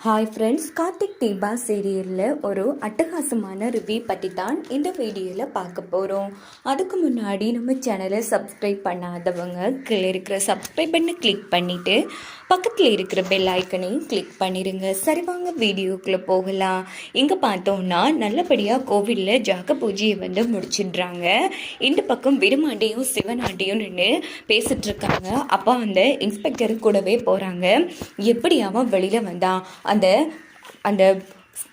Hi friends Karthik Deepa சீரியலில் ஒரு அட்டகாசமான ரிவ்யூ பற்றி தான் இந்த வீடியோவில் பார்க்க போகிறோம் அதுக்கு முன்னாடி நம்ம சேனலை சப்ஸ்கிரைப் பண்ணாதவங்க கீழே இருக்கிற சப்ஸ்கிரைப் பண்ணி கிளிக் பண்ணிவிட்டு பக்கத்தில் இருக்கிற பெல் ஐக்கனையும் கிளிக் பண்ணிடுங்க சரி வாங்க வீடியோக்குள்ளே போகலாம். இங்கே பார்த்தோம்னா நல்லபடியாக கோவிலில் ஜாக பூஜையை வந்து முடிச்சிடுறாங்க. இந்த பக்கம் விருமாண்டியும் சிவனாண்டியும் நின்று பேசிகிட்ருக்காங்க அப்போ அந்த இன்ஸ்பெக்டர் கூடவே போகிறாங்க எப்படி அவன் வெளியில் வந்தான். அந்த அந்த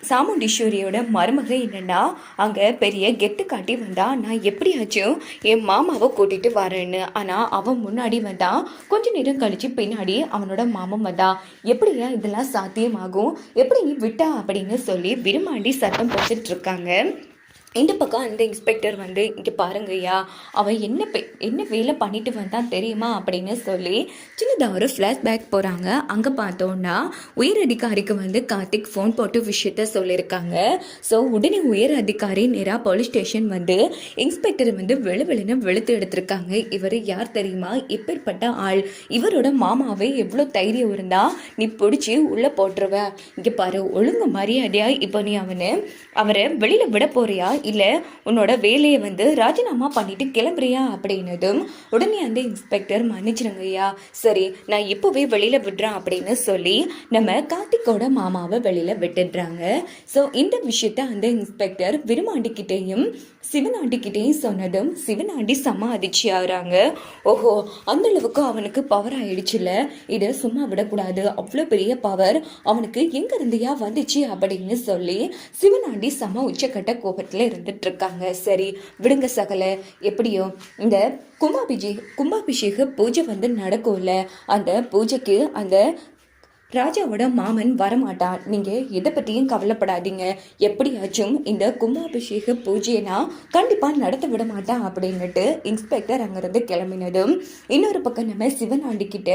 சாமுண்டீஸ்வரியோட மருமக என்னென்னா அங்கே பெரிய கெட்டு காட்டி வந்தா நான் எப்படியாச்சும் என் மாமாவை கூட்டிகிட்டு வரேன்னு. ஆனால் அவன் முன்னாடி வந்தான் கொஞ்ச நேரம் கழித்து பின்னாடி அவனோட மாமன் வந்தான் எப்படியா இதெல்லாம் சாத்தியமாகும்? எப்படி நீ விட்டா? அப்படின்னு சொல்லி விரும்பாண்டி சத்தம் போட்டுட்ருக்காங்க இந்த பக்கம் அந்த இன்ஸ்பெக்டர் வந்து இங்கே பாருங்கய்யா அவன் என்ன பெ என்ன வேலை பண்ணிட்டு வந்தான் தெரியுமா? அப்படின்னு சொல்லி சின்னதாக ஒரு ஃப்ளாஷ்பேக் போகிறாங்க அங்கே பார்த்தோன்னா உயர் அதிகாரிக்கு வந்து கார்த்திக் ஃபோன் போட்டு விஷயத்த சொல்லியிருக்காங்க. ஸோ உடனே உயர் அதிகாரி நேராக போலீஸ் ஸ்டேஷன் வந்து இன்ஸ்பெக்டர் வந்து வெளு வெளுன்னு வெளுத்து எடுத்திருக்காங்க. இவர் யார் தெரியுமா? இப்பேற்பட்ட ஆள்? இவரோட மாமாவே எவ்வளோ தைரியம் இருந்தால் நீ பிடிச்சி உள்ளே போட்டுருவ. இங்கே பாரு ஒழுங்கு மரியாதையாக இப்போ நீ அவனை அவரை வெளியில் விட போறியா? இல்லை உன்னோட வேலையை வந்து ராஜினாமா பண்ணிட்டு கிளம்புறியா அப்படின்னதும் உடனே அந்த இன்ஸ்பெக்டர் மன்னிச்சிருங்க ஐயா. சரி நான் இப்போவே வெளியில் விடுறேன் அப்படின்னு சொல்லி நம்ம கார்த்திக்கோட மாமாவை வெளியில் விட்டுடுறாங்க. ஸோ இந்த விஷயத்த அந்த இன்ஸ்பெக்டர் விருமாண்டிக்கிட்டேயும் சிவனாண்டிக்கிட்டேயும் சொன்னதும் சிவனாண்டி செம்ம அதிர்ச்சி ஆகுறாங்க. ஓஹோ அந்த அளவுக்கு அவனுக்கு பவர் ஆயிடுச்சுல இதை சும்மா விடக்கூடாது. அவ்வளோ பெரிய பவர் அவனுக்கு எங்கேருந்தையா வந்துச்சு அப்படின்னு சொல்லி சிவனாண்டி செம உச்சக்கட்ட கோபத்தில் இருந்துட்டு இருக்காங்க சரி விடுங்க சகல. எப்படியோ இந்த கும்பாபிஷேக கும்பாபிஷேக பூஜை வந்து நடக்கும்ல. அந்த பூஜைக்கு அந்த ராஜாவோட மாமன் வரமாட்டான். நீங்கள் எதை பற்றியும் கவலைப்படாதீங்க. எப்படியாச்சும் இந்த கும்பாபிஷேக பூஜையை நான் கண்டிப்பாக நடத்த விட மாட்டேன் அப்படின்னுட்டு இன்ஸ்பெக்டர் அங்கேருந்து கிளம்பினதும் இன்னொரு பக்கம் நம்ம சிவனாண்டி கிட்ட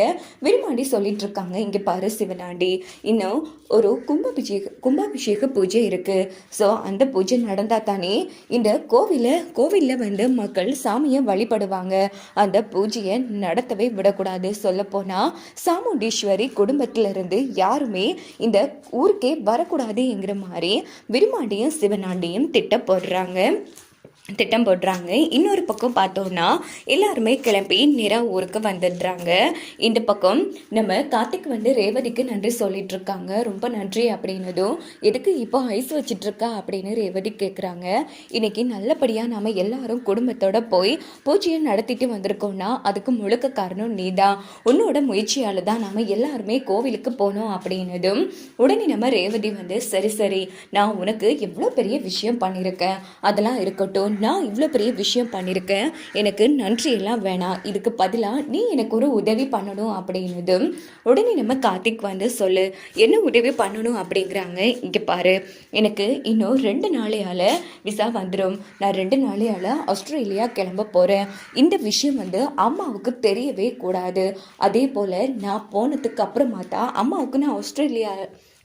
விரும்பாண்டி சொல்லிட்டு இருக்காங்க. இங்கே பாரு சிவனாண்டி. இன்னும் ஒரு கும்பாபிஷேக கும்பாபிஷேக பூஜை இருக்குது ஸோ அந்த பூஜை நடந்தால் தானே இந்த கோவிலில் கோவிலில் வந்து மக்கள் சாமியை வழிபடுவாங்க. அந்த பூஜையை நடத்தவே விடக்கூடாது. சொல்லப்போனால் சாமுண்டீஸ்வரி குடும்பத்தில் வந்து யாருமே இந்த ஊருக்கே வரக்கூடாதுங்கிற மாதிரி விருமாண்டியும் சிவனாண்டியும் திட்டப்படுறாங்க. திட்டம் போடுறாங்க. இன்னொரு பக்கம் பார்த்தோம்னா எல்லாருமே கிளம்பி நேராக ஊருக்கு வந்துடுறாங்க. இந்த பக்கம் நம்ம கார்த்திக் வந்து ரேவதிக்கு நன்றி சொல்லிட்டு இருக்காங்க ரொம்ப நன்றி அப்படின்னதும் எதுக்கு இப்போ ஐஸ் வச்சிட்டு இருக்கா அப்படின்னு ரேவதி கேட்குறாங்க இன்னைக்கு நல்லபடியாக நாம எல்லாரும் குடும்பத்தோட போய் பூஜையை நடத்திட்டு வந்திருக்கோம்னா அதுக்கு முழுக்க காரணம் நீதான். உன்னோட முயற்சியால் தான் நாம எல்லாருமே கோவிலுக்கு போனோம் அப்படின்னதும் உடனே நம்ம ரேவதி வந்து சரி சரி நான் உனக்கு எவ்வளோ பெரிய விஷயம் பண்ணியிருக்கேன். அதெல்லாம் இருக்கட்டும் நான் இவ்வளோ பெரிய விஷயம் பண்ணியிருக்கேன் எனக்கு நன்றியெல்லாம் வேணாம். இதுக்கு பதிலாக நீ எனக்கு ஒரு உதவி பண்ணணும் அப்படின்னதும் உடனே நம்ம கார்த்திக் வந்து சொல்லு என்ன உதவி பண்ணணும்? அப்படிங்கிறாங்க. இங்கே பாரு எனக்கு இன்னும் ரெண்டு நாளையால் விசா வந்துடும் நான் ரெண்டு நாளையால் ஆஸ்திரேலியா கிளம்ப போகிறேன் இந்த விஷயம் வந்து அம்மாவுக்கு தெரியவே கூடாது. அதே போல் நான் போனதுக்கு அப்புறமா தான் அம்மாவுக்கு நான் ஆஸ்திரேலியா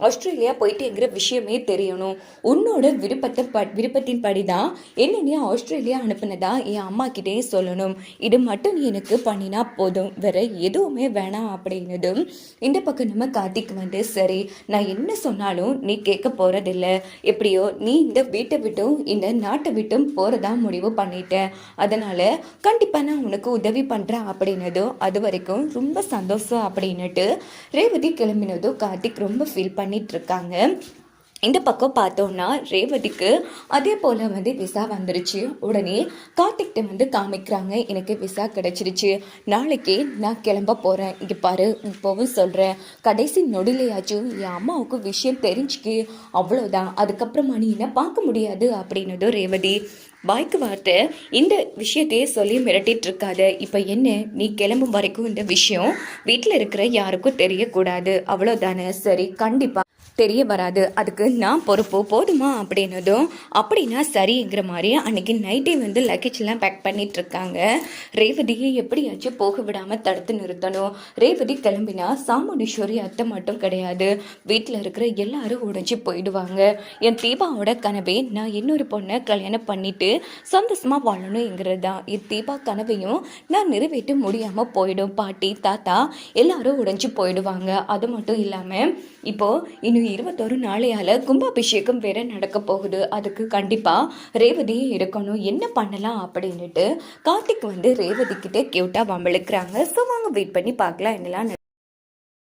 ஆஸ்திரேலியா போயிட்டுங்கிற விஷயமே தெரியணும். உன்னோட விருப்பத்தை ப விருப்பத்தின் படி தான் என்ன நீ ஆஸ்திரேலியா அனுப்புனதா என் அம்மா கிட்டே சொல்லணும். இது மட்டும் நீ எனக்கு பண்ணினா போதும். வேற எதுவுமே வேணாம் அப்படின்னதும் இந்த பக்கம் நம்ம கார்த்திக் வந்து சரி நான் என்ன சொன்னாலும் நீ கேட்க போகிறதில்ல எப்படியோ நீ இந்த வீட்டை விட்டும் இந்த நாட்டை விட்டும் போறதா முடிவு பண்ணிட்ட. அதனால கண்டிப்பா நான் உனக்கு உதவி பண்றேன் அப்படின்னதும் அது வரைக்கும் ரொம்ப சந்தோஷம் அப்படின்னுட்டு ரேவதி கிளம்பினதும் கார்த்திக் ரொம்ப ஃபீல் பண்ண பண்ணிகிட்ருக்காங்க இந்த பக்கம் பார்த்தோன்னா ரேவதிக்கு அதே போல் வந்து விசா வந்துருச்சு. உடனே கார்த்திக்கிட்ட வந்து காமிக்கிறாங்க எனக்கு விசா கிடச்சிருச்சு. நாளைக்கு நான் கிளம்ப போகிறேன் இங்கே பாரு இப்போவும் சொல்கிறேன் கடைசி நொடிலையாச்சும் என் அம்மாவுக்கு விஷயம் தெரிஞ்சுக்கு அவ்வளோதான் அதுக்கப்புறமா நீ என்ன பார்க்க முடியாது? அப்படின்னதும் ரேவதி வாய்க்கு வார்த்தை இந்த விஷயத்தையே சொல்லி மிரட்டிட்டு இருக்காத இப்போ என்ன? நீ கிளம்பும் வரைக்கும் இந்த விஷயம் வீட்டில் இருக்கிற யாருக்கும் தெரியக்கூடாது. அவ்வளோதானே சரி கண்டிப்பாக தெரிய வராது. அதுக்கு நான் பொறுப்பு போதுமா அப்படின்னதும் அப்படின்னா சரிங்கிற மாதிரி அன்னைக்கு நைட்டே வந்து லக்கேஜ்லாம் பேக் பண்ணிட்டு இருக்காங்க ரேவதியை எப்படியாச்சும் போக விடாமல் தடுத்து நிறுத்தணும். ரேவதி கிளம்பினா சாமுண்டீஸ்வரி அத்தை மட்டும் கிடையாது. வீட்டில் இருக்கிற எல்லாரும் உடஞ்சி போயிடுவாங்க. என் தீபாவோட கனவே நான் இன்னொரு பொண்ணை கல்யாணம் பண்ணிட்டு சந்தோஷமாக வாழணுங்கிறது தான் என் தீபா கனவையும் நான் நிறைவேற்ற முடியாமல் போயிடும். பாட்டி தாத்தா எல்லாரும் உடைஞ்சி போயிடுவாங்க. அது மட்டும் இல்லாமல் இப்போது இன்னும் இருபத்தொரு நாளையால் கும்பாபிஷேகம் வேற நடக்க போகுது. அதுக்கு கண்டிப்பாக ரேவதியே இருக்கணும். என்ன பண்ணலாம் அப்படின்னுட்டு கார்த்திக் வந்து ரேவதி கிட்டே கியூட்டாக வம்பிழுக்கிறாங்க. ஸோ வாங்க வெயிட் பண்ணி பார்க்கலாம் என்னெல்லாம்